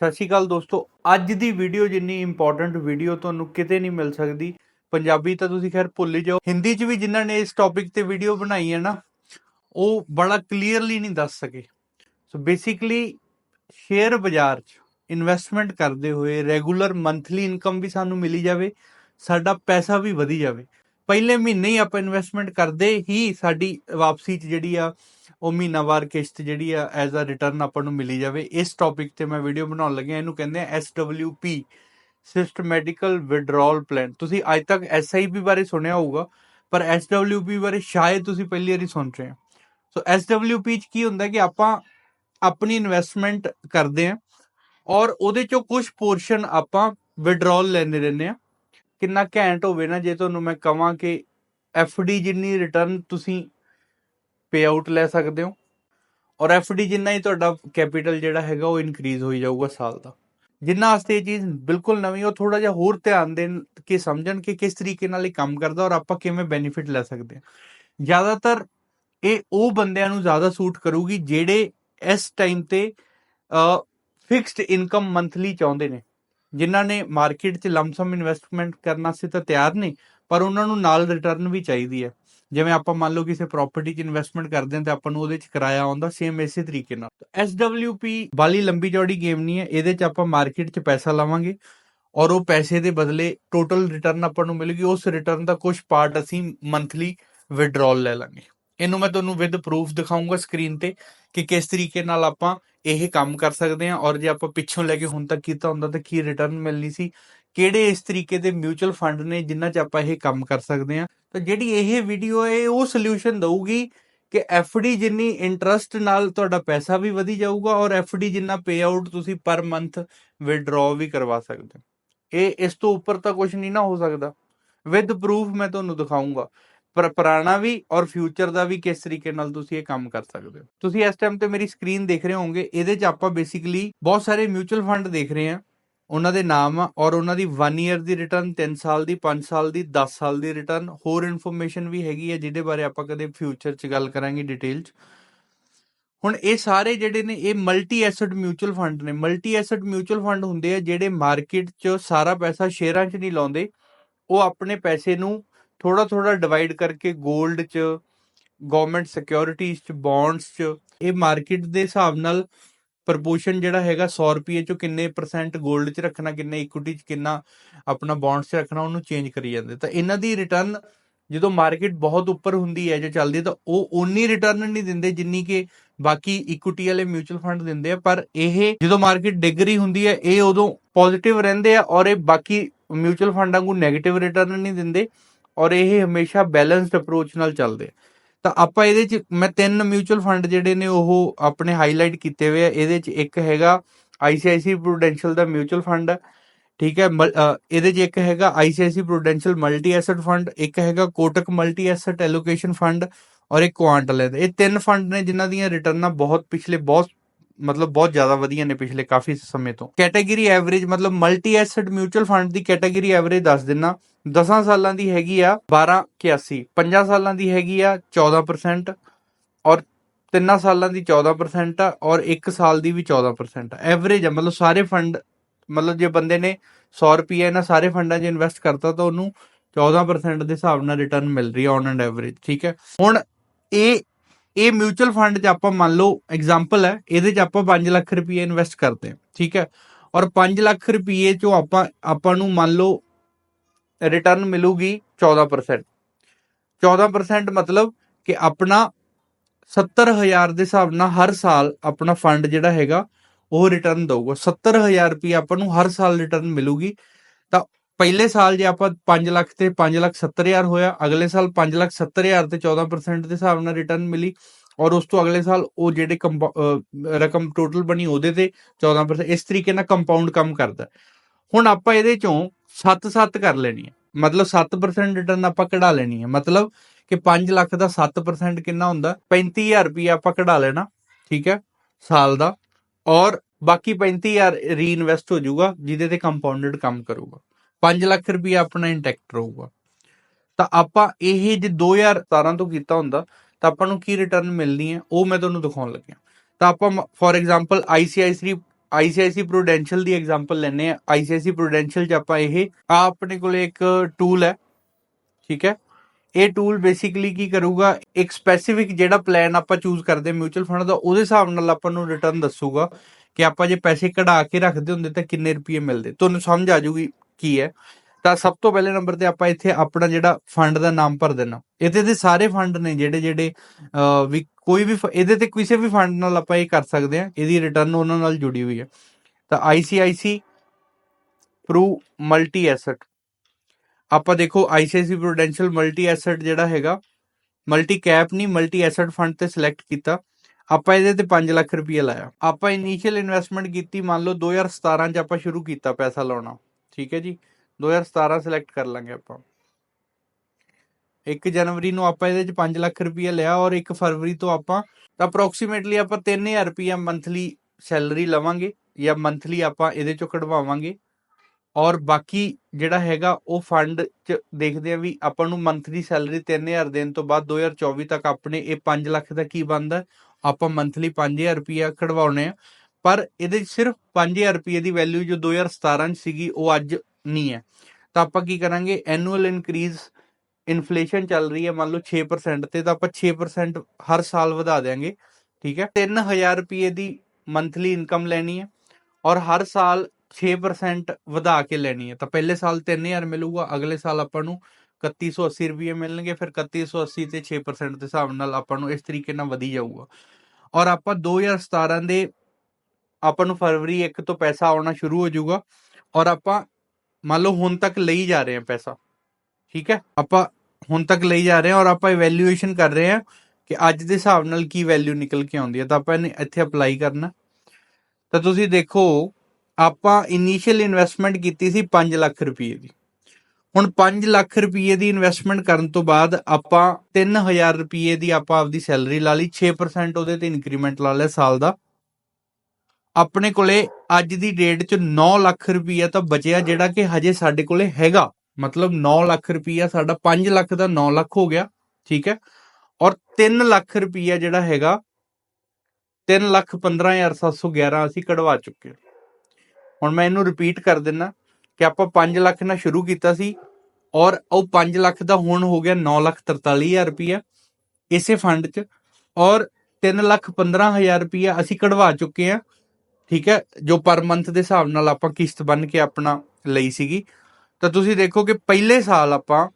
ਸਤਿ ਸ਼੍ਰੀ ਅਕਾਲ ਦੋਸਤੋ, ਅੱਜ ਦੀ ਵੀਡੀਓ ਜਿੰਨੀ ਇੰਪੋਰਟੈਂਟ ਵੀਡੀਓ ਤੁਹਾਨੂੰ ਕਿਤੇ ਨਹੀਂ ਮਿਲ ਸਕਦੀ। ਪੰਜਾਬੀ ਤਾਂ ਤੁਸੀਂ ਖੈਰ ਭੁੱਲ ਹੀ ਜਾਓ। ਹਿੰਦੀ 'ਚ ਵੀ ਜਿਨ੍ਹਾਂ ਨੇ ਇਸ ਟੌਪਿਕ ਤੇ ਵੀਡੀਓ ਬਣਾਈ ਹੈ ਨਾ, ਉਹ ਬੜਾ ਕਲੀਅਰਲੀ ਨਹੀਂ ਦੱਸ ਸਕੇ। ਸੋ ਬੇਸਿਕਲੀ ਸ਼ੇਅਰ ਬਾਜ਼ਾਰ 'ਚ ਇਨਵੈਸਟਮੈਂਟ ਕਰਦੇ ਹੋਏ ਰੈਗੂਲਰ ਮੰਥਲੀ ਇਨਕਮ ਵੀ ਸਾਨੂੰ ਮਿਲੀ ਜਾਵੇ, ਸਾਡਾ ਪੈਸਾ ਵੀ ਵਧੀ ਜਾਵੇ। ਪਹਿਲੇ ਮਹੀਨੇ ਹੀ ਆਪਾਂ ਇਨਵੈਸਟਮੈਂਟ ਕਰਦੇ ਹੀ ਸਾਡੀ ਵਾਪਸੀ 'ਚ ਜਿਹੜੀ ਆ ਉਹ ਮਹੀਨਾਵਾਰ ਕਿਸ਼ਤ ਜਿਹੜੀ ਆ ਐਜ਼ ਅ ਰਿਟਰਨ ਆਪਾਂ ਨੂੰ ਮਿਲੀ ਜਾਵੇ। ਇਸ ਟੌਪਿਕ ਤੇ ਮੈਂ ਵੀਡੀਓ ਬਣਾਉਣ ਲੱਗਿਆ, ਇਹਨੂੰ ਕਹਿੰਦੇ ਆ SWP ਸਿਸਟਮੈਟਿਕਲ ਵਿਡਰਾਲ ਪਲਾਨ ਤੁਸੀਂ ਅੱਜ ਤੱਕ SIP ਬਾਰੇ ਸੁਣਿਆ ਹੋਊਗਾ, ਪਰ SWP ਬਾਰੇ ਸ਼ਾਇਦ ਤੁਸੀਂ ਪਹਿਲੀ ਵਾਰੀ ਸੁਣ ਰਹੇ ਹੋ। ਸੋ SWP ਚ ਕੀ ਹੁੰਦਾ ਕਿ ਆਪਾਂ ਆਪਣੀ ਇਨਵੈਸਟਮੈਂਟ ਕਰਦੇ ਆ ਔਰ ਉਹਦੇ ਚੋਂ ਕੁਝ ਪੋਰਸ਼ਨ ਆਪਾਂ ਵਿਡਰਾਲ ਲੈਂਦੇ ਰਹਿੰਦੇ ਆ ਕਿੰਨਾ ਘੈਂਟ ਹੋਵੇ ਨਾ, ਜੇ ਤੁਹਾਨੂੰ ਮੈਂ ਕਹਾਂ ਕਿ FD ਜਿੰਨੀ ਰਿਟਰਨ ਤੁਸੀਂ ਪੇ ਆਊਟ ਲੈ ਸਕਦੇ ਹੋ। ਔਰ FD ਜਿੰਨਾ ਹੀ ਤੁਹਾਡਾ ਕੈਪੀਟਲ ਜਿਹੜਾ ਹੈਗਾ ਉਹ ਇਨਕਰੀਜ਼ ਹੋਈ ਜਾਊਗਾ ਸਾਲ ਦਾ। ਜਿੰਨਾ ਵਾਸਤੇ ਇਹ ਚੀਜ਼ ਬਿਲਕੁਲ ਨਵੀਂ, ਉਹ ਥੋੜਾ ਜਿਹਾ ਹੋਰ ਧਿਆਨ ਦੇਣ ਕਿ ਸਮਝਣ ਕਿ ਕਿਸ ਤਰੀਕੇ ਨਾਲ ਇਹ ਕੰਮ ਕਰਦਾ ਔਰ ਆਪਾਂ ਕਿਵੇਂ ਬੈਨੀਫਿਟ ਲੈ ਸਕਦੇ ਹਾਂ। ਜ਼ਿਆਦਾਤਰ ਇਹ ਉਹ ਬੰਦਿਆਂ ਨੂੰ ਜ਼ਿਆਦਾ ਸੂਟ ਕਰੂਗੀ ਜਿਹੜੇ ਇਸ ਟਾਈਮ ਤੇ ਫਿਕਸਡ ਇਨਕਮ ਮੰਥਲੀ ਚਾਹੁੰਦੇ ਨੇ। ਜਿਨ੍ਹਾਂ ਨੇ ਮਾਰਕੀਟ 'ਚ ਲੰਮਸਮ ਇਨਵੈਸਟਮੈਂਟ ਕਰਨ ਵਾਸਤੇ ਤਾਂ ਤਿਆਰ ਨੇ, ਪਰ ਉਹਨਾਂ ਨੂੰ ਨਾਲ ਰਿਟਰਨ ਵੀ ਚਾਹੀਦੀ ਹੈ। ਜਿਵੇਂ ਆਪਾਂ ਮੰਨ ਲਓ ਕਿਸੇ ਪ੍ਰਾਪਰਟੀ 'ਚ ਇਨਵੈਸਟਮੈਂਟ ਕਰਦੇ ਹਾਂ ਤੇ ਆਪਾਂ ਨੂੰ ਉਹਦੇ 'ਚ ਕਿਰਾਇਆ ਆਉਂਦਾ ਸੇਮ ਇਸੇ ਤਰੀਕੇ ਨਾਲ। SWP ਬਾਲੀ ਲੰਬੀ ਚੌੜੀ ਗੇਮ ਨਹੀਂ ਹੈ, ਇਹਦੇ 'ਚ ਆਪਾਂ ਮਾਰਕੀਟ 'ਚ ਪੈਸਾ ਲਾਵਾਂਗੇ ਔਰ ਉਹ ਪੈਸੇ ਦੇ ਬਦਲੇ ਟੋਟਲ ਰਿਟਰਨ ਆਪਾਂ ਨੂੰ ਮਿਲੇਗੀ, ਉਸ ਰਿਟਰਨ ਦਾ ਕੁਝ ਪਾਰਟ ਅਸੀਂ ਮੰਥਲੀ ਵਿਡਰਾਲ ਲੈ ਲਾਂਗੇ। ਇਹਨੂੰ ਮੈਂ ਤੁਹਾਨੂੰ ਵਿਦ ਪ੍ਰੂਫ ਦਿਖਾਉਂਗਾ ਸਕਰੀਨ ਤੇ ਕਿ ਕਿਸ ਤਰੀਕੇ ਨਾਲ ਆਪਾਂ ਇਹ ਕੰਮ ਕਰ ਸਕਦੇ ਹਾਂ ਔਰ ਜੇ ਆਪਾਂ ਪਿੱਛੋਂ ਲੈ ਕੇ ਹੁਣ ਤੱਕ ਕੀਤਾ ਹੁੰਦਾ ਤਾਂ ਕੀ ਰਿਟਰਨ ਮਿਲਣੀ ਸੀ ਕਿਹੜੇ ਇਸ ਤਰੀਕੇ ਦੇ ਮਿਊਚੁਅਲ ਫੰਡ ਨੇ ਜਿਨ੍ਹਾਂ 'ਚ ਆਪਾਂ ਇਹ ਕੰਮ ਕਰ ਸਕਦੇ ਹਾਂ? ਤਾਂ ਜਿਹੜੀ ਇਹ ਵੀਡੀਓ ਹੈ ਇਹ ਉਹ ਸੋਲੂਸ਼ਨ ਦਊਗੀ ਕਿ FD ਜਿੰਨੀ ਇੰਟਰਸਟ ਨਾਲ ਤੁਹਾਡਾ ਪੈਸਾ ਵੀ ਵਧੀ ਜਾਊਗਾ ਔਰ FD ਜਿੰਨਾ ਪੇ ਆਊਟ ਤੁਸੀਂ ਪਰ ਮੰਥ ਵਿਡਰਾਅ ਵੀ ਕਰਵਾ ਸਕਦੇ ਹੋ। ਇਹ, ਇਸ ਤੋਂ ਉੱਪਰ ਤਾਂ ਕੁਝ ਨਹੀਂ ਨਾ ਹੋ ਸਕਦਾ। ਵਿਦ ਪ੍ਰੂਫ ਮੈਂ ਤੁਹਾਨੂੰ ਦਿਖਾਉਂਗਾ ਪਰ ਪੁਰਾਣਾ ਵੀ ਔਰ ਫਿਊਚਰ ਦਾ ਵੀ ਕਿਸ ਤਰੀਕੇ ਨਾਲ ਤੁਸੀਂ ਇਹ ਕੰਮ ਕਰ ਸਕਦੇ ਹੋ। ਤੁਸੀਂ ਇਸ ਟਾਈਮ ਤੇ ਮੇਰੀ ਸਕਰੀਨ ਦੇਖ ਰਹੇ ਹੋਵੋਗੇ। ਇਹਦੇ 'ਚ ਆਪਾਂ ਬੇਸਿਕਲੀ ਬਹੁਤ ਸਾਰੇ ਮਿਊਚੁਅਲ ਫੰਡ ਦੇਖ ਰਹੇ ਹਾਂ। ਉਹਨਾਂ ਦੇ ਨਾਮ ਔਰ ਉਹਨਾਂ ਦੀ 1 ਇਅਰ ਦੀ ਰਿਟਰਨ 3 ਸਾਲ ਦੀ 5 ਸਾਲ ਦੀ 10 ਸਾਲ ਦੀ ਰਿਟਰਨ ਹੋਰ ਇਨਫੋਰਮੇਸ਼ਨ ਵੀ ਹੈਗੀ ਹੈ ਜਿਹਦੇ ਬਾਰੇ ਆਪਾਂ ਕਦੇ ਫਿਊਚਰ 'ਚ ਗੱਲ ਕਰਾਂਗੇ ਡਿਟੇਲ 'ਚ। ਹੁਣ ਇਹ ਸਾਰੇ ਜਿਹੜੇ ਨੇ, ਇਹ ਮਲਟੀ ਐਸੈਟ ਮਿਊਚੁਅਲ ਫੰਡ ਨੇ। ਮਲਟੀ ਐਸੈਟ ਮਿਊਚੁਅਲ ਫੰਡ ਹੁੰਦੇ ਆ ਜਿਹੜੇ ਮਾਰਕੀਟ 'ਚ ਸਾਰਾ ਪੈਸਾ ਸ਼ੇਅਰਾਂ 'ਚ ਨਹੀਂ ਲਾਉਂਦੇ। ਉਹ ਆਪਣੇ ਪੈਸੇ ਨੂੰ ਥੋੜਾ ਥੋੜਾ ਡਿਵਾਈਡ ਕਰਕੇ 골ਡ 'ਚ ਗਵਰਨਮੈਂਟ ਸਿਕਿਉਰਿਟੀਜ਼ 'ਚ ਬੌਂਡਸ 'ਚ, ਇਹ ਮਾਰਕੀਟ ਦੇ ਹਿਸਾਬ ਨਾਲ ਪ੍ਰਪੋਰਸ਼ਨ ਜਿਹੜਾ ਹੈਗਾ 100 ਰੁਪਏ 'ਚੋਂ ਕਿੰਨੇ ਪਰਸੈਂਟ 골ਡ 'ਚ ਰੱਖਣਾ, ਕਿੰਨੇ ਇਕੁਇਟੀ 'ਚ ਕਿੰਨਾ ਆਪਣਾ ਬੌਂਡਸ 'ਚ ਰੱਖਣਾ, ਉਹਨੂੰ ਚੇਂਜ ਕਰੀ ਜਾਂਦੇ। ਤਾਂ ਇਹਨਾਂ ਦੀ ਰਿਟਰਨ ਜਦੋਂ ਮਾਰਕੀਟ ਬਹੁਤ ਉੱਪਰ ਹੁੰਦੀ ਹੈ ਜੇ ਚੱਲਦੀ ਤਾਂ ਉਹ ਓਨੀ ਰਿਟਰਨ ਨਹੀਂ ਦਿੰਦੇ ਜਿੰਨੀ ਕਿ ਬਾਕੀ ਇਕੁਇਟੀ ਵਾਲੇ ਮਿਊਚੁਅਲ ਫੰਡ ਦਿੰਦੇ ਆ। ਪਰ ਇਹ ਜਦੋਂ ਮਾਰਕੀਟ ਡਿੱਗ ਰਹੀ ਹੁੰਦੀ ਹੈ, ਇਹ ਉਦੋਂ ਪੋਜ਼ਿਟਿਵ ਰਹਿੰਦੇ ਆ ਔਰ ਇਹ ਬਾਕੀ ਮਿਊਚੁਅਲ ਫੰਡਾਂ ਨੂੰ 네ਗੇਟਿਵ ਰਿਟਰਨ ਨਹੀਂ ਦਿੰਦੇ ਔਰ ਇਹ ਹਮੇਸ਼ਾ ਬੈਲੈਂਸਡ ਅਪਰੋਚ ਨਾਲ ਚੱਲਦੇ ਆ। ਤਾਂ ਆਪਾਂ ਇਹਦੇ ਚ, ਮੈਂ ਤਿੰਨ ਮਿਊਚੁਅਲ ਫੰਡ ਜਿਹੜੇ ਨੇ ਉਹ ਆਪਣੇ ਹਾਈਲਾਈਟ ਕੀਤੇ ਹੋਏ ਆ। ਇਹਦੇ ਚ ਇੱਕ ਹੈਗਾ ICICI ਪ੍ਰੋਡੈਂਸ਼ੀਅਲ ਦਾ ਮਿਊਚੁਅਲ ਫੰਡ ਹੈ ਠੀਕ ਹੈ ਮਲ- ਇਹਦੇ ਚ ਇੱਕ ਹੈਗਾ ICICI Prudential multi asset fund ਇੱਕ ਹੈਗਾ Kotak multi asset allocation fund ਔਰ ਇੱਕ ਕੁਆਂਟਲ ਹੈ ਇਹ ਤਿੰਨ ਫੰਡ ਨੇ ਜਿਨ੍ਹਾਂ ਦੀਆਂ ਰਿਟਰਨਾਂ ਬਹੁਤ ਪਿਛਲੇ, ਬਹੁਤ ਮਤਲਬ ਬਹੁਤ ਜ਼ਿਆਦਾ ਵਧੀਆ ਨੇ ਪਿਛਲੇ ਕਾਫੀ ਸਮੇਂ ਤੋਂ। ਕੈਟਾਗਰੀ ਐਵਰੇਜ ਮਤਲਬ ਮਲਟੀ ਐਸੈਟ ਮਿਊਚੁਅਲ ਫੰਡ ਦੀ ਕੈਟਾਗਰੀ ਐਵਰੇਜ ਦੱਸ ਦਿੰਨਾ। 10 ਸਾਲਾਂ ਦੀ ਹੈਗੀ ਆ 1281 5 ਸਾਲਾਂ ਦੀ ਹੈਗੀ ਆ 14% ਔਰ 3 ਸਾਲਾਂ ਦੀ 14% ਆ ਔਰ 1 ਸਾਲ ਦੀ ਵੀ 14% ਆ। ਐਵਰੇਜ ਆ, ਮਤਲਬ ਸਾਰੇ ਫੰਡ ਮਤਲਬ ਜੇ ਬੰਦੇ ਨੇ 100 ਰੁਪਏ ਇਹਨਾਂ ਸਾਰੇ ਫੰਡਾਂ 'ਚ ਇਨਵੈਸਟ ਕਰਤਾ ਤਾਂ ਉਹਨੂੰ 14% ਦੇ ਹਿਸਾਬ ਨਾਲ ਰਿਟਰਨ ਮਿਲ ਰਹੀ ਹੈ ਔਨ ਐਂਡ ਐਵਰੇਜ ਠੀਕ ਹੈ? ਹੁਣ ਇਹ ਇਹ ਮਿਊਚੁਅਲ ਫੰਡ 'ਚ ਆਪਾਂ ਮੰਨ ਲਓ ਐਗਜ਼ਾਮਪਲ ਹੈ, ਇਹਦੇ 'ਚ ਆਪਾਂ 5 ਲੱਖ ਰੁਪਏ ਇਨਵੈਸਟ ਕਰਦੇ ਹਾਂ, ਠੀਕ ਹੈ? ਔਰ 5 ਲੱਖ ਰੁਪਏ 'ਚੋਂ ਆਪਾਂ ਆਪਾਂ ਨੂੰ ਮੰਨ ਲਓ ਰਿਟਰਨ ਮਿਲੂਗੀ 14% 14% ਮਤਲਬ ਕਿ ਆਪਣਾ 70000 ਦੇ ਹਿਸਾਬ ਨਾਲ ਹਰ ਸਾਲ ਆਪਣਾ ਫੰਡ ਜਿਹੜਾ ਹੈਗਾ, ਉਹ ਰਿਟਰਨ ਦਊਗਾ। 70000 ਰੁਪਏ ਆਪਾਂ ਨੂੰ ਹਰ ਸਾਲ ਰਿਟਰਨ ਮਿਲੂਗੀ। ਤਾਂ ਪਹਿਲੇ ਸਾਲ ਜੇ ਆਪਾਂ 5 ਲੱਖ ਤੇ 5 ਲੱਖ 70000 ਹੋਇਆ, ਅਗਲੇ ਸਾਲ 5 ਲੱਖ 70000 ਤੇ 14% ਦੇ ਹਿਸਾਬ ਨਾਲ ਰਿਟਰਨ ਮਿਲੀ ਔਰ ਉਸ ਤੋਂ ਅਗਲੇ ਸਾਲ ਉਹ ਜਿਹੜੇ ਕੰਪਾ- ਰਕਮ ਟੋਟਲ ਬਣੀ ਉਹਦੇ ਤੇ 14% ਇਸ ਤਰੀਕੇ ਨਾਲ ਕੰਪਾਊਂਡ ਕੰਮ ਕਰਦਾ। ਹੁਣ ਆਪਾਂ ਇਹਦੇ ਚੋਂ 7-7 ਕਰ ਲੈਣੀ ਹੈ। ਮਤਲਬ 7% ਰਿਟਰਨ ਆਪਾਂ ਕਢਾ ਲੈਣੀ ਹੈ। ਮਤਲਬ ਕਿ 5 ਲੱਖ ਦਾ 7% ਕਿੰਨਾ ਹੁੰਦਾ? 35000 ਰੁਪਏ ਆਪਾਂ ਕਢਾ ਲੈਣਾ, ਠੀਕ ਹੈ, ਸਾਲ ਦਾ। ਔਰ ਬਾਕੀ 35000 ਰੀਇਨਵੈਸਟ ਹੋ ਜਾਊਗਾ, ਜਿਹਦੇ ਤੇ ਕੰਪਾਊਂਡਡ ਕੰਮ ਕਰੂਗਾ। 5 ਲੱਖ ਰੁਪਇਆ ਆਪਣਾ ਇੰਟੈਕਟ ਰਹੂਗਾ। ਤਾਂ ਆਪਾਂ ਇਹ ਜੇ 2017 ਤੋਂ ਕੀਤਾ ਹੁੰਦਾ, ਤਾਂ ਆਪਾਂ ਨੂੰ ਕੀ ਰਿਟਰਨ ਮਿਲਣੀ ਹੈ? ਉਹ ਮੈਂ ਤੁਹਾਨੂੰ ਦਿਖਾਉਣ ਲੱਗਿਆ। ਤਾਂ ਆਪਾਂ for example ICICI ICICI Prudential the example ਲੈਨੇ ਆ ICICI ਪ੍ਰੂਡੈਂਸ਼ੀਅਲ ਚ ਆਪਾਂ ਇਹ, ਆ ਆਪਣੇ ਕੋਲੇ ਇੱਕ ਟੂਲ ਹੈ, ਠੀਕ ਹੈ? ਇਹ ਟੂਲ ਬੇਸਿਕਲੀ ਕੀ ਕਰੂਗਾ? ਇੱਕ ਸਪੈਸੀਫਿਕ ਜਿਹੜਾ ਪਲਾਨ ਆਪਾਂ ਚੂਜ਼ ਕਰਦੇ ਮਿਊਚੁਅਲ ਫੰਡ ਦਾ, ਉਹਦੇ ਹਿਸਾਬ ਨਾਲ ਆਪਾਂ ਨੂੰ ਰਿਟਰਨ ਦੱਸੂਗਾ ਕਿ ਆਪਾਂ ਜੇ ਪੈਸੇ ਕਢਾ ਕੇ ਰੱਖਦੇ ਹੁੰਦੇ ਤਾਂ ਕਿੰਨੇ ਰੁਪਏ ਮਿਲਦੇ। ਤੁਹਾਨੂੰ ਸਮਝ ਆ ਜਾਊਗੀ ਕੀ ਹੈ? ਤਾਂ ਸਭ ਤੋਂ ਪਹਿਲੇ ਨੰਬਰ ਤੇ ਆਪਾਂ ਇੱਥੇ ਆਪਣਾ ਜਿਹੜਾ ਫੰਡ ਦਾ ਨਾਮ ਭਰ ਦੇਣਾ। ਇਹਦੇ ਤੇ ਸਾਰੇ ਫੰਡ ਨੇ ਜਿਹੜੇ ਜਿਹੜੇ ਵੀ ਕੋਈ ਵੀ ਇਹਦੇ ਤੇ ਕਿਸੇ ਵੀ ਫੰਡ ਨਾਲ ਆਪਾਂ ਇਹ ਕਰ ਸਕਦੇ ਹਾਂ, ਇਹਦੀ ਰਿਟਰਨ ਉਹਨਾਂ ਨਾਲ ਜੁੜੀ ਹੋਈ ਹੈ। ਤਾਂ ICICI ਪ੍ਰੂ ਮਲਟੀ ਐਸਟ ਆਪਾਂ ਦੇਖੋ ICICI ਪ੍ਰੋਡੈਂਸ਼ੀਅਲ ਮਲਟੀ ਐਸਟ ਜਿਹੜਾ ਹੈਗਾ ਮਲਟੀ ਕੈਪ ਨਹੀਂ ਮਲਟੀ ਐਸਟ ਫੰਡ ਤੇ ਸਿਲੈਕਟ ਕੀਤਾ। ਆਪਾਂ ਇਹਦੇ ਤੇ 5 ਲੱਖ ਰੁਪਏ ਲਾਇਆ। ਆਪਾਂ ਇਨੀਸ਼ੀਅਲ ਇਨਵੈਸਟਮੈਂਟ ਕੀਤੀ ਮੰਨ ਲਓ 2017 ਚ ਆਪਾਂ ਸ਼ੁਰੂ ਕੀਤਾ ਪੈਸਾ ਲਾਉਣਾ। ਠੀਕ ਹੈ ਜੀ। 2017 ਸਿਲੈਕਟ ਕਰ ਲਾਂਗੇ ਆਪਾਂ। 1 ਜਨਵਰੀ ਨੂੰ ਆਪਾਂ ਇਹਦੇ ਚ 5 ਲੱਖ ਰੁਪਏ ਲਿਆ ਔਰ 1 ਫਰਵਰੀ ਤੋਂ ਆਪਾਂ ਤਾਂ ਅਪਰੋਕਸੀਮੇਟਲੀ ਆਪਾਂ 3000 ਰੁਪਏ ਮੰਥਲੀ ਸੈਲਰੀ ਲਵਾਂਗੇ ਜਾਂ ਮੰਥਲੀ ਆਪਾਂ ਇਹਦੇ ਚੋਂ ਕਢਵਾਵਾਂਗੇ। ਔਰ ਬਾਕੀ ਜਿਹੜਾ ਹੈਗਾ ਉਹ ਫੰਡ ਚ ਦੇਖਦੇ ਆ ਵੀ ਆਪਾਂ ਨੂੰ ਮੰਥਲੀ ਸੈਲਰੀ 3000 ਦੇਣ ਤੋਂ ਬਾਅਦ 2024 ਤੱਕ ਆਪਣੇ ਇਹ 5 ਲੱਖ ਦਾ ਕੀ ਬਣਦਾ। ਆਪਾਂ ਮੰਥਲੀ 5000 ਰੁਪਏ ਕਢਵਾਉਣੇ ਆ। ਪਰ ਇਹਦੇ 'ਚ ਸਿਰਫ 5000 ਰੁਪਏ ਦੀ ਵੈਲਿਊ ਜੋ 2017 ਚ ਸੀਗੀ, ਉਹ ਅੱਜ ਨਹੀਂ ਹੈ। ਤਾਂ ਆਪਾਂ ਕੀ ਕਰਾਂਗੇ? ਐਨੂਅਲ ਇਨਕਰੀਜ਼ ਇਨਫਲੇਸ਼ਨ ਚੱਲ ਰਹੀ ਹੈ, ਮੰਨ ਲਓ 6% ਤੇ, ਤਾਂ ਆਪਾਂ 6% ਹਰ ਸਾਲ ਵਧਾ ਦੇਾਂਗੇ ਠੀਕ ਹੈ? 3000 ਰੁਪਏ ਦੀ ਮੰਥਲੀ ਇਨਕਮ ਲੈਣੀ ਹੈ ਔਰ ਹਰ ਸਾਲ 6% ਵਧਾ ਕੇ ਲੈਣੀ ਹੈ। ਤਾਂ ਪਹਿਲੇ ਸਾਲ 3000 ਮਿਲੂਗਾ, ਅਗਲੇ ਸਾਲ ਆਪਾਂ ਨੂੰ 3180 ਰੁਪਏ ਮਿਲਣਗੇ, ਫਿਰ 3180 ਤੇ 6% ਦੇ ਹਿਸਾਬ ਨਾਲ ਆਪਾਂ ਨੂੰ ਇਸ ਤਰੀਕੇ ਨਾਲ ਵਧੀ ਜਾਊਗਾ। ਔਰ ਆਪਾਂ 2017 ਦੇ ਆਪਾਂ ਨੂੰ ਫਰਵਰੀ 1 ਤੋਂ ਪੈਸਾ ਆਉਣਾ ਸ਼ੁਰੂ ਹੋ ਜਾਊਗਾ ਔਰ ਆਪਾਂ ਮੰਨ ਲਓ ਹੁਣ ਤੱਕ ਲਈ ਜਾ ਰਹੇ ਹਾਂ ਪੈਸਾ, ਠੀਕ ਹੈ? ਆਪਾਂ ਹੁਣ ਤੱਕ ਲਈ ਜਾ ਰਹੇ ਹਾਂ ਔਰ ਆਪਾਂ ਇਵੈਲੂਏਸ਼ਨ ਕਰ ਰਹੇ ਹਾਂ ਕਿ ਅੱਜ ਦੇ ਹਿਸਾਬ ਨਾਲ ਕੀ ਵੈਲਿਊ ਨਿਕਲ ਕੇ ਆਉਂਦੀ ਹੈ, ਤਾਂ ਆਪਾਂ ਇਹਨੇ ਇੱਥੇ ਅਪਲਾਈ ਕਰਨਾ। ਤਾਂ ਤੁਸੀਂ ਦੇਖੋ, ਆਪਾਂ ਇਨੀਸ਼ੀਅਲ ਇਨਵੈਸਟਮੈਂਟ ਕੀਤੀ ਸੀ 5 ਲੱਖ ਰੁਪਏ ਦੀ। ਹੁਣ 5 ਲੱਖ ਰੁਪਏ ਦੀ ਇਨਵੈਸਟਮੈਂਟ ਕਰਨ ਤੋਂ ਬਾਅਦ ਆਪਾਂ 3000 ਰੁਪਏ ਦੀ ਆਪਾਂ ਆਪਦੀ ਸੈਲਰੀ ਲਾ ਲਈ 6% ਉਹਦੇ ਤੇ ਇਨਕਰੀਮੈਂਟ ਲਾ ਲਿਆ ਸਾਲ ਦਾ। ਆਪਣੇ ਕੋਲੇ ਅੱਜ ਦੀ ਡੇਟ 'ਚ 9 ਲੱਖ ਰੁਪਈਆ ਤਾਂ ਬਚਿਆ, ਜਿਹੜਾ ਕਿ ਹਜੇ ਸਾਡੇ ਕੋਲੇ ਹੈਗਾ। ਮਤਲਬ 9 ਲੱਖ ਰੁਪਈਆ, ਸਾਡਾ 5 ਲੱਖ ਦਾ 9 ਲੱਖ ਹੋ ਗਿਆ, ਠੀਕ ਹੈ? ਔਰ 3 ਲੱਖ ਰੁਪਈਆ ਜਿਹੜਾ ਹੈਗਾ 3 ਲੱਖ 15711 ਅਸੀਂ ਕਢਵਾ ਚੁੱਕੇ ਹਾਂ। ਹੁਣ ਮੈਂ ਇਹਨੂੰ ਰਿਪੀਟ ਕਰ ਦਿੰਨਾ ਕਿ ਆਪਾਂ 5 ਲੱਖ ਨਾਲ ਸ਼ੁਰੂ ਕੀਤਾ ਸੀ ਔਰ ਉਹ 5 ਲੱਖ ਦਾ ਹੁਣ ਹੋ ਗਿਆ 9 ਲੱਖ 43000 ਰੁਪਈਆ ਇਸੇ ਫੰਡ 'ਚ ਔਰ 3 ਲੱਖ 15000 ਰੁਪਈਆ ਅਸੀਂ ਕਢਵਾ ਚੁੱਕੇ ਆ ਠੀਕ ਹੈ, ਜੋ ਪਰ ਮੰਥ ਦੇ ਹਿਸਾਬ ਨਾਲ ਆਪਾਂ ਕਿਸ਼ਤ ਬਣ ਕੇ ਆਪਣਾ ਲਈ ਸੀਗੀ। ਤਾਂ ਤੁਸੀਂ ਦੇਖੋ ਕਿ ਪਹਿਲੇ ਸਾਲ ਆਪਾਂ,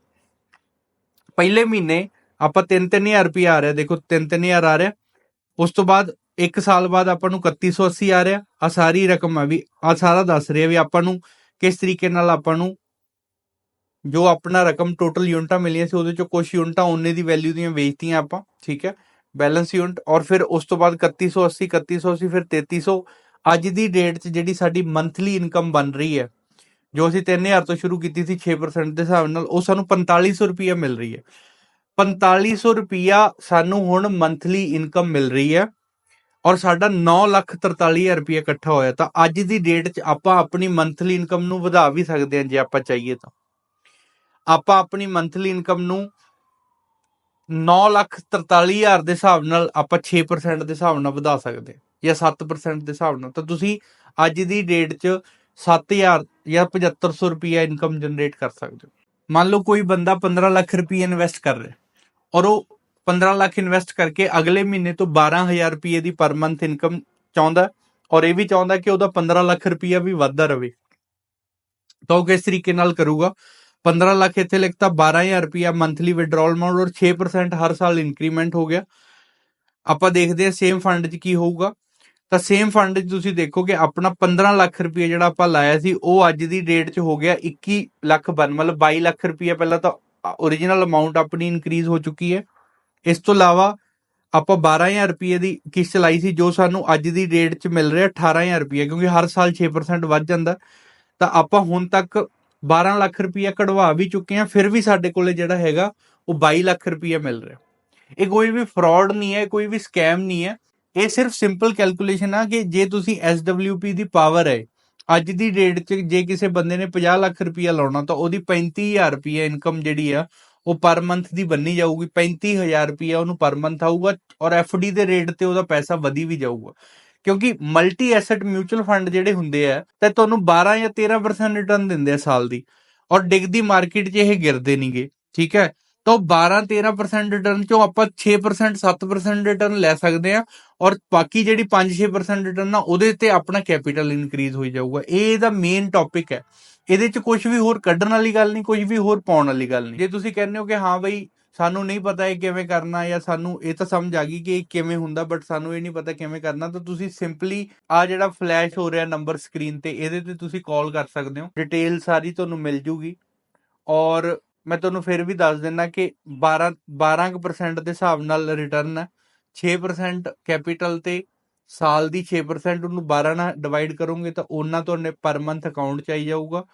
ਪਹਿਲੇ ਮਹੀਨੇ ਆਪਾਂ 3-3000 ਰੁਪਏ ਆ ਰਿਹਾ। ਦੇਖੋ 3-3000 ਆ ਰਿਹਾ। ਉਸ ਤੋਂ ਬਾਅਦ 1 ਸਾਲ ਬਾਅਦ ਆਪਾਂ ਨੂੰ 3180 ਆ ਰਿਹਾ। ਆ ਸਾਰੀ ਰਕਮ ਆ ਵੀ ਆ ਸਾਰਾ ਦੱਸ ਰਿਹਾ ਵੀ ਆਪਾਂ ਨੂੰ ਕਿਸ ਤਰੀਕੇ ਨਾਲ ਆਪਾਂ ਨੂੰ ਜੋ ਆਪਣਾ ਰਕਮ ਟੋਟਲ ਯੂਨਿਟਾਂ ਮਿਲੀਆਂ ਸੀ, ਉਹਦੇ ਚੋਂ ਕੁਝ ਯੂਨਿਟਾਂ ਉਹਨੇ ਦੀ ਵੈਲਿਊ ਦੀਆਂ ਵੇਚਤੀਆਂ ਆਪਾਂ, ਠੀਕ ਹੈ। ਬੈਲੈਂਸ ਯੂਨਿਟ ਔਰ ਫਿਰ ਉਸ ਤੋਂ ਬਾਅਦ 3180 3180 ਫਿਰ 3300 ਅੱਜ ਦੀ ਡੇਟ 'ਚ ਜਿਹੜੀ ਸਾਡੀ ਮੰਥਲੀ ਇਨਕਮ ਬਣ ਰਹੀ ਹੈ, ਜੋ ਅਸੀਂ 3000 ਤੋਂ ਸ਼ੁਰੂ ਕੀਤੀ ਸੀ 6% ਦੇ ਹਿਸਾਬ ਨਾਲ, ਉਹ ਸਾਨੂੰ 4500 ਰੁਪਈਆ ਮਿਲ ਰਹੀ ਹੈ। 4500 ਰੁਪਈਆ ਸਾਨੂੰ ਹੁਣ ਮੰਥਲੀ ਇਨਕਮ ਮਿਲ ਰਹੀ ਹੈ ਔਰ ਸਾਡਾ 943000 ਰੁਪਈਆ ਇਕੱਠਾ ਹੋਇਆ ਤਾਂ ਅੱਜ ਦੀ ਡੇਟ 'ਚ ਆਪਾਂ ਆਪਣੀ ਮੰਥਲੀ ਇਨਕਮ ਨੂੰ ਵਧਾ ਵੀ ਸਕਦੇ ਹਾਂ ਜੇ ਆਪਾਂ ਚਾਹੀਏ ਤਾਂ। ਆਪਾਂ ਆਪਣੀ ਮੰਥਲੀ ਇਨਕਮ ਨੂੰ 943000 ਦੇ ਹਿਸਾਬ ਨਾਲ ਆਪਾਂ 6% ਦੇ ਹਿਸਾਬ ਨਾਲ ਵਧਾ ਸਕਦੇ ਜਾਂ 7% ਦੇ ਹਿਸਾਬ ਨਾਲ। ਤਾਂ ਤੁਸੀਂ ਅੱਜ ਦੀ ਡੇਟ 'ਚ 7000 ਜਾਂ 7500 ਰੁਪਈਆ ਇਨਕਮ ਜਨਰੇਟ ਕਰ ਸਕਦੇ ਹੋ। ਮੰਨ ਲਓ ਕੋਈ ਬੰਦਾ 15 ਲੱਖ ਰੁਪਏ ਇਨਵੈਸਟ ਕਰ ਰਿਹਾ ਔਰ ਉਹ 15 ਲੱਖ ਇਨਵੈਸਟ ਕਰਕੇ ਅਗਲੇ ਮਹੀਨੇ ਤੋਂ 12000 ਰੁਪਏ ਦੀ ਪਰ ਮੰਥ ਇਨਕਮ ਚਾਹੁੰਦਾ ਔਰ ਇਹ ਵੀ ਚਾਹੁੰਦਾ ਕਿ ਉਹਦਾ 15 ਲੱਖ ਰੁਪਇਆ ਵੀ ਵੱਧਦਾ ਰਹੇ। ਤਾਂ ਉਹ ਕਿਸ ਤਰੀਕੇ ਨਾਲ ਕਰੂਗਾ? 15 ਲੱਖ ਇੱਥੇ ਲਿਖਤਾ 12000 ਰੁਪਿਆ ਮੰਥਲੀ ਵਿਡਰਾਲ ਅਮਾਉਂਟ ਔਰ 6% ਹਰ ਸਾਲ ਇਨਕਰੀਮੈਂਟ ਹੋ ਗਿਆ। ਆਪਾਂ ਦੇਖਦੇ ਹਾਂ ਸੇਮ ਫੰਡ 'ਚ ਕੀ ਹੋਊਗਾ। ਤਾਂ ਸੇਮ ਫੰਡ 'ਚ ਤੁਸੀਂ ਦੇਖੋ ਆਪਣਾ 15 ਲੱਖ ਰੁਪਏ ਜਿਹੜਾ ਆਪਾਂ ਲਾਇਆ ਸੀ, ਉਹ ਅੱਜ ਦੀ ਡੇਟ 'ਚ ਹੋ ਗਿਆ 21 ਲੱਖ ਬਣ, ਮਤਲਬ 22 ਲੱਖ ਰੁਪਏ ਪਹਿਲਾਂ ਤਾਂ origignal ਅਮਾਉਂਟ ਆਪਣੀ ਇਨਕਰੀਜ਼ ਹੋ ਚੁੱਕੀ ਹੈ। ਇਸ ਤੋਂ ਇਲਾਵਾ ਆਪਾਂ 12000 ਰੁਪਏ ਦੀ ਕਿਸ਼ਤ ਲਾਈ ਸੀ, ਜੋ ਸਾਨੂੰ ਅੱਜ ਦੀ ਡੇਟ 'ਚ ਮਿਲ ਰਿਹਾ 18000 ਰੁਪਏ ਕਿਉਂਕਿ ਹਰ ਸਾਲ 6% ਵੱਧ ਜਾਂਦਾ। ਤਾਂ ਆਪਾਂ ਹੁਣ ਤੱਕ 12 ਲੱਖ ਰੁਪਇਆ ਕਢਵਾ ਵੀ ਚੁੱਕੇ ਆ ਫਿਰ ਵੀ ਸਾਡੇ ਕੋਲੇ ਜਿਹੜਾ ਹੈਗਾ ਉਹ 22 ਲੱਖ ਰੁਪਇਆ ਮਿਲ ਰਿਹਾ। ਇਹ ਕੋਈ ਵੀ ਫਰਾਡ ਨਹੀਂ ਹੈ, ਕੋਈ ਵੀ ਸਕੈਮ ਨਹੀਂ ਹੈ। ਇਹ ਸਿਰਫ ਸਿੰਪਲ ਕੈਲਕੂਲੇਸ਼ਨ ਆ ਕਿ ਜੇ ਤੁਸੀਂ SWP ਦੀ ਪਾਵਰ ਹੈ, ਅੱਜ ਦੀ ਡੇਟ 'ਚ ਜੇ ਕਿਸੇ ਬੰਦੇ ਨੇ 50 ਲੱਖ ਰੁਪਇਆ ਲਾਉਣਾ ਤਾਂ ਉਹਦੀ 35000 ਰੁਪਇਆ ਇਨਕਮ ਜਿਹੜੀ ਆ, ਉਹ ਪਰ ਮੰਥ ਦੀ ਬੰਨੀ ਜਾਊਗੀ। 35000 ਰੁਪਇਆ ਉਹਨੂੰ ਪਰ ਮੰਥ ਆਊਗਾ ਔਰ FD ਦੇ ਰੇਟ ਤੇ ਉਹਦਾ ਪੈਸਾ ਵਧੀ ਵੀ ਜਾਊਗਾ। ਕਿਉਂਕਿ ਮਲਟੀ ਐਸੈਟ ਮਿਊਚੁਅਲ ਫੰਡ ਜਿਹੜੇ ਹੁੰਦੇ ਆ, ਤੇ ਤੁਹਾਨੂੰ 12 ਜਾਂ 13% ਰਿਟਰਨ ਦਿੰਦੇ ਆ ਸਾਲ ਦੀ, ਔਰ ਡਿੱਗਦੀ ਮਾਰਕੀਟ 'ਚ ਇਹ ਗਿਰਦੇ ਨਹੀਂਗੇ ਠੀਕ ਹੈ? ਤਾਂ 12-13% ਰਿਟਰਨ ਚੋਂ ਆਪਾਂ 6% 7% ਰਿਟਰਨ ਲੈ ਸਕਦੇ ਆ ਔਰ ਬਾਕੀ ਜਿਹੜੀ 5-6% ਰਿਟਰਨ ਆ ਉਹਦੇ ਤੇ ਆਪਣਾ ਕੈਪੀਟਲ ਇਨਕਰੀਜ਼ ਹੋਈ ਜਾਊਗਾ। ਇਹ ਇਹਦਾ ਮੇਨ ਟੌਪਿਕ ਹੈ। ਇਹਦੇ 'ਚ ਕੁਝ ਵੀ ਹੋਰ ਕੱਢਣ ਵਾਲੀ ਗੱਲ ਨਹੀਂ ਕੁਝ ਵੀ ਹੋਰ ਪਾਉਣ ਵਾਲੀ ਗੱਲ ਨਹੀਂ ਜੇ ਤੁਸੀਂ ਕਹਿੰਦੇ ਹੋ ਕਿ ਹਾਂ ਬਈ ਸਾਨੂੰ ਨਹੀਂ ਪਤਾ ਇਹ ਕਿਵੇਂ ਕਰਨਾ ਜਾਂ ਸਾਨੂੰ ਇਹ ਤਾਂ ਸਮਝ ਆ ਗਈ ਕਿ ਇਹ ਕਿਵੇਂ ਹੁੰਦਾ ਬਟ ਸਾਨੂੰ ਇਹ ਨਹੀਂ ਪਤਾ ਕਿਵੇਂ ਕਰਨਾ, ਤਾਂ ਤੁਸੀਂ ਸਿੰਪਲੀ ਆ ਜਿਹੜਾ ਫਲੈਸ਼ ਹੋ ਰਿਹਾ ਨੰਬਰ ਸਕਰੀਨ ਤੇ, ਇਹਦੇ ਤੇ ਤੁਸੀਂ ਕਾਲ ਕਰ ਸਕਦੇ ਹੋ। ਡਿਟੇਲ ਸਾਰੀ ਤੁਹਾਨੂੰ ਮਿਲ ਜੂਗੀ। ਔਰ ਮੈਂ ਤੁਹਾਨੂੰ ਫਿਰ ਵੀ ਦੱਸ ਦਿੰਦਾ ਕਿ 12 12% ਦੇ ਹਿਸਾਬ ਨਾਲ ਰਿਟਰਨ ਹੈ। 6% ਕੈਪੀਟਲ ਤੇ ਸਾਲ ਦੀ 6% ਉਹਨੂੰ 12 ਨਾਲ ਡਿਵਾਈਡ ਕਰੋਗੇ ਤਾਂ ਉਹਨਾਂ ਤੁਹਾਨੂੰ ਪਰ ਮੰਥ ਅਕਾਊਂਟ ਚ ਜਾਊਗਾ।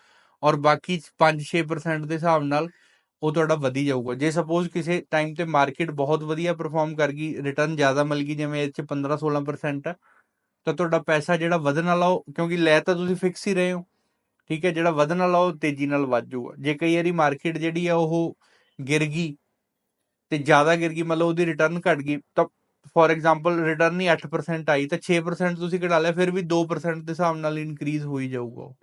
ਔਰ ਬਾਕੀ 5-6% ਦੇ ਹਿਸਾਬ ਨਾਲ ਉਹ ਤੁਹਾਡਾ ਵਧੀ ਜਾਊਗਾ। ਜੇ ਸਪੋਜ਼ ਕਿਸੇ ਟਾਈਮ ਤੇ ਮਾਰਕੀਟ ਬਹੁਤ ਵਧੀਆ ਪਰਫਾਰਮ ਕਰ ਗਈ ਰਿਟਰਨ ਜ਼ਿਆਦਾ ਮਿਲ ਗਈ ਜਿਵੇਂ ਇਹ ਚ 15-16% ਹੈ ਤਾਂ ਤੁਹਾਡਾ ਪੈਸਾ ਜਿਹੜਾ ਵਧਣ ਵਾਲਾ ਉਹ, ਕਿਉਂਕਿ ਲੈ ਤਾਂ ਤੁਸੀਂ ਫਿਕਸ ਹੀ ਰਹੇ ਹੋ। ਠੀਕ ਹੈ, ਜਿਹੜਾ ਵਧਣ ਵਾਲਾ ਉਹ ਤੇਜ਼ੀ ਨਾਲ ਵੱਧ ਜਾਊਗਾ। ਜੇ ਕਈ ਵਾਰੀ ਮਾਰਕੀਟ ਜਿਹੜੀ ਆ ਉਹ ਗਿਰ ਗਈ ਤੇ ਜ਼ਿਆਦਾ ਗਿਰ ਗਈ, ਮਤਲਬ ਉਹਦੀ ਰਿਟਰਨ ਘਟ ਗਈ, ਤਾਂ ਫੋਰ ਐਗਜ਼ਾਮਪਲ ਰਿਟਰਨ ਹੀ 8% ਆਈ, ਤਾਂ 6% ਤੁਸੀਂ ਕਢਾ ਲਿਆ, ਫਿਰ ਵੀ 2% ਦੇ ਹਿਸਾਬ ਨਾਲ ਇਨਕਰੀਜ਼ ਹੋ ਜਾਊਗਾ ਉਹ।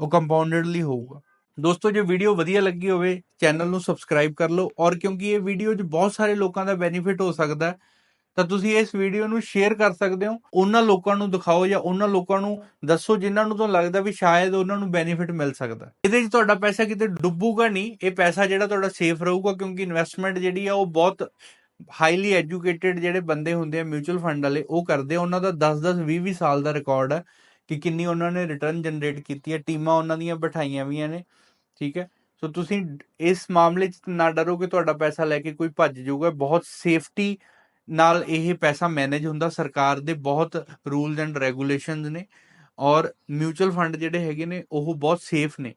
ਉਹ ਕੰਪਾਊਂਡਡਲੀ ਹੋਊਗਾ। ਦੋਸਤੋ, ਜੇ ਵੀਡੀਓ ਵਧੀਆ ਲੱਗੀ ਹੋਵੇ ਚੈਨਲ ਨੂੰ ਸਬਸਕ੍ਰਾਈਬ ਕਰ ਲਓ ਔਰ ਕਿਉਂਕਿ ਇਹ ਵੀਡੀਓ 'ਚ ਬਹੁਤ ਸਾਰੇ ਲੋਕਾਂ ਦਾ ਬੈਨੀਫਿਟ ਹੋ ਸਕਦਾ ਤਾਂ ਤੁਸੀਂ ਇਸ ਵੀਡੀਓ ਨੂੰ ਸ਼ੇਅਰ ਕਰ ਸਕਦੇ ਹੋ। ਉਹਨਾਂ ਲੋਕਾਂ ਨੂੰ ਦਿਖਾਓ ਜਾਂ ਉਹਨਾਂ ਲੋਕਾਂ ਨੂੰ ਦੱਸੋ ਜਿਨ੍ਹਾਂ ਨੂੰ ਤੁਹਾਨੂੰ ਲੱਗਦਾ ਵੀ ਸ਼ਾਇਦ ਉਹਨਾਂ ਨੂੰ ਬੈਨੀਫਿਟ ਮਿਲ ਸਕਦਾ। ਇਹਦੇ 'ਚ ਤੁਹਾਡਾ ਪੈਸਾ ਕਿਤੇ ਡੁੱਬੂਗਾ ਨਹੀਂ, ਇਹ ਪੈਸਾ ਜਿਹੜਾ ਤੁਹਾਡਾ ਸੇਫ ਰਹੂਗਾ ਕਿਉਂਕਿ ਇਨਵੈਸਟਮੈਂਟ ਜਿਹੜੀ ਆ ਉਹ ਬਹੁਤ ਹਾਈਲੀ ਐਜੂਕੇਟਿਡ ਜਿਹੜੇ ਬੰਦੇ ਹੁੰਦੇ ਆ ਮਿਊਚੁਅਲ ਫੰਡ ਵਾਲੇ, ਉਹ ਕਰਦੇ ਆ। ਉਹਨਾਂ ਦਾ 10-10 20-20 ਸਾਲ ਦਾ ਰਿਕਾਰਡ ਹੈ ਕਿ ਕਿੰਨੀ ਉਹਨਾਂ ਨੇ ਰਿਟਰਨ ਜਨਰੇਟ ਕੀਤੀ ਹੈ ਟੀਮਾਂ ਉਹਨਾਂ ਦੀਆਂ ਬਿਠਾਈਆਂ ਵੀਆਂ ਨੇ। ਠੀਕ ਹੈ? ਸੋ ਤੁਸੀਂ ਇਸ ਮਾਮਲੇ 'ਚ ਨਾ ਡਰੋ ਕਿ ਤੁਹਾਡਾ ਪੈਸਾ ਲੈ ਕੇ ਕੋਈ ਭੱਜ ਜਾਊਗਾ। ਬਹੁਤ ਸੇਫਟੀ ਨਾਲ ਇਹ ਪੈਸਾ ਮੈਨੇਜ ਹੁੰਦਾ। ਸਰਕਾਰ ਦੇ ਬਹੁਤ ਰੂਲਸ ਐਂਡ ਰੈਗੂਲੇਸ਼ਨਸ ਨੇ ਔਰ ਮਿਊਚੁਅਲ ਫੰਡ ਜਿਹੜੇ ਹੈਗੇ ਨੇ, ਉਹ ਬਹੁਤ ਸੇਫ ਨੇ।